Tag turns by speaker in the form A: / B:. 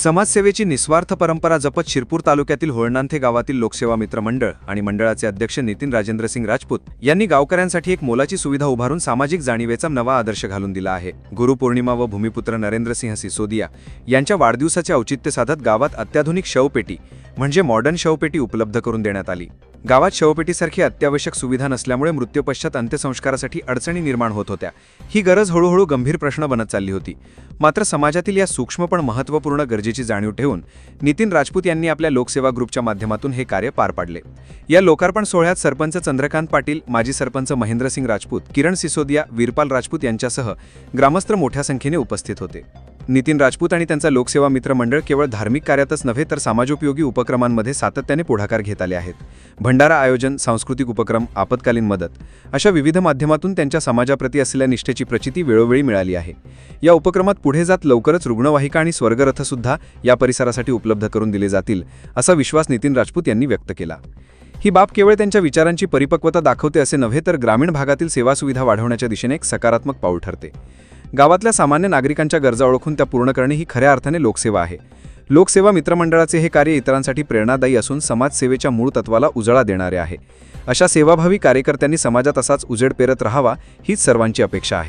A: समाजसेवेची निस्वार्थ परंपरा जपत शिरपूर तालुक्यातील होळनांथे गावातील लोकसेवा मित्र मंडळ आणि मंडळाचे अध्यक्ष नितीन राजेंद्र सिंग राजपूत यांनी गावकऱ्यांसाठी एक मोलाची सुविधा उभारून सामाजिक जाणीवेचा नवा आदर्श घालून दिला आहे. गुरुपौर्णिमा व भूमिपुत्र नरेंद्रसिंह सिसोदिया यांच्या वाढदिवसाचे औचित्य साधत गावात अत्याधुनिक शवपेटी म्हणजे मॉडर्न शवपेटी उपलब्ध करून देण्यात आली. गावात शवपेटीसारखी अत्यावश्यक सुविधा नसल्यामुळे मृत्यूपश्चात अंत्यसंस्कारासाठी अडचणी निर्माण होत होत्या. ही गरज हळूहळू गंभीर प्रश्न बनत चालली होती. मात्र समाजातील या सूक्ष्म पण महत्त्वपूर्ण गरजेची जाणीव ठेवून नितीन राजपूत यांनी आपल्या लोकसेवा ग्रुपच्या माध्यमातून हे कार्य पार पाडले. या लोकार्पण सोहळ्यात सरपंच चंद्रकांत पाटील माजी सरपंच महेंद्रसिंग राजपूत किरण सिसोदिया वीरपाल राजपूत यांच्यासह ग्रामस्थ मोठ्या संख्येने उपस्थित होते. नितीन राजपूत आणि त्यांचा लोकसेवा मित्र मंडळ केवळ धार्मिक कार्यातच नव्हे तर समाजोपयोगी उपक्रमांमध्ये सातत्याने पुढाकार घेत आले आहेत. भंडारा आयोजन सांस्कृतिक उपक्रम आपत्कालीन मदत अशा विविध माध्यमातून त्यांच्या समाजाप्रती असलेल्या निष्ठेची प्रचिती वेळोवेळी मिळाली आहे. या उपक्रमात पुढे जात लवकरच रुग्णवाहिका आणि स्वर्गरथसुद्धा या परिसरासाठी उपलब्ध करून दिले जातील असा विश्वास नितीन राजपूत यांनी व्यक्त केला. ही बाब केवळ त्यांच्या विचारांची परिपक्वता दाखवते असे नव्हे तर ग्रामीण भागातील सेवासुविधा वाढवण्याच्या दिशेने एक सकारात्मक पाऊल ठरते. गावातल्या सामान्य नागरिकांच्या गरजा ओळखून त्या पूर्ण करणे ही खऱ्या अर्थाने लोकसेवा आहे. लोकसेवा मित्रमंडळाचे हे कार्य इतरांसाठी प्रेरणादायी असून समाजसेवेच्या मूळ तत्वाला उजळा देणारे आहे. अशा सेवाभावी कार्यकर्त्यांनी समाजात असाच उजेड पेरत राहावा हीच सर्वांची अपेक्षा आहे.